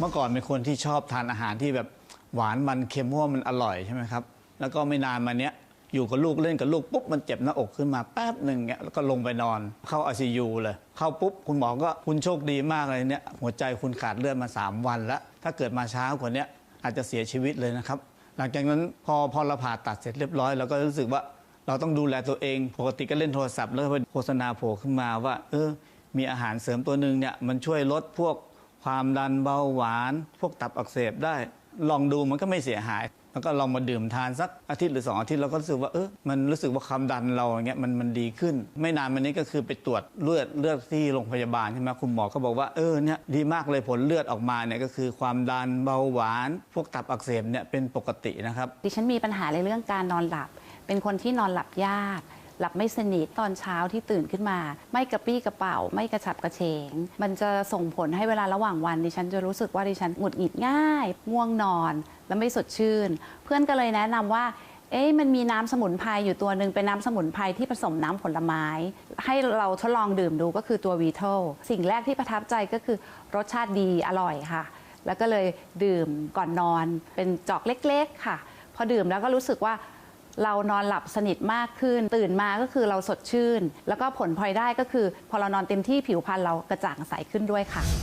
เมื่อก่อนเป็นคนที่ชอบทานอาหารที่แบบหวานมันเค็มเพราะว่ามันอร่อยใช่ไหมครับ แล้วก็ไม่นานมาเนี้ยอยู่กับลูกเล่นกับลูกปุ๊บมันเจ็บหน้าอกขึ้นมาแป๊บหนึ่งเนี้ยแล้วก็ลงไปนอนเข้า ICU เลย เข้าปุ๊บคุณหมอก็คุณโชคดีมากเลยเนี่ยหัวใจคุณขาดเลือดมา 3 วันแล้ว ถ้าเกิดมาช้ากว่านี้อาจจะเสียชีวิตเลยนะครับ หลังจากนั้นพอพอเราผ่าตัดเสร็จเรียบร้อยเราก็รู้สึกว่าเราต้องดูแลตัวเอง ปกติก็เล่นโทรศัพท์แล้วโฆษณาโผล่ขึ้นมาว่า เออมีอาหารเสริมตัวหนึ่งเนี่ยมันช่วยลดพวก ความดันเบาหวาน พวกตับอักเสบได้ ลองดูมันก็ไม่เสียหาย แล้วก็ลองมาดื่มทานสักอาทิตย์หรือสองอาทิตย์เราก็รู้สึกว่าเออมันรู้สึกว่าความดันเราอย่างเงี้ยมันมันดีขึ้น ไม่นานมานี้ก็คือไปตรวจเลือดเลือดที่โรงพยาบาลใช่ไหมคุณหมอก็บอกว่าเออเนี่ยดีมากเลยผลเลือดออกมาเนี่ยก็คือความดันเบาหวาน พวกตับอักเสบเนี่ยเป็นปกตินะครับ ดิฉันมีปัญหาในเรื่องการนอนหลับ เป็นคนที่นอนหลับยาก หลับไม่สนิทตอนเช้าที่ตื่นขึ้นมา ไม่กระปี้กระเป๋า ไม่กระฉับกระเฉง มันจะส่งผลให้เวลาระหว่างวันดิฉันจะรู้สึกว่าดิฉันหงุดหงิดง่าย ง่วงนอน และไม่สดชื่น เพื่อนก็เลยแนะนำว่าเอ๊ะมันมีน้ำสมุนไพรอยู่ตัวหนึ่งเป็นน้ำสมุนไพรที่ผสมน้ำผลไม้ ให้เราทดลองดื่มดูก็คือตัววีโทลสิ่งแรกที่ประทับใจก็คือรสชาติดีอร่อยค่ะ แล้วก็เลยดื่มก่อนนอนเป็นจอกเล็ก ๆ ค่ะ พอดื่มแล้วก็รู้สึกว่า เรานอนหลับสนิทมากขึ้น ตื่นมาก็คือเราสดชื่น แล้วก็ผลพลอยได้ก็คือ พอเรานอนเต็มที่ผิวพรรณเรากระจ่างใสขึ้นด้วยค่ะ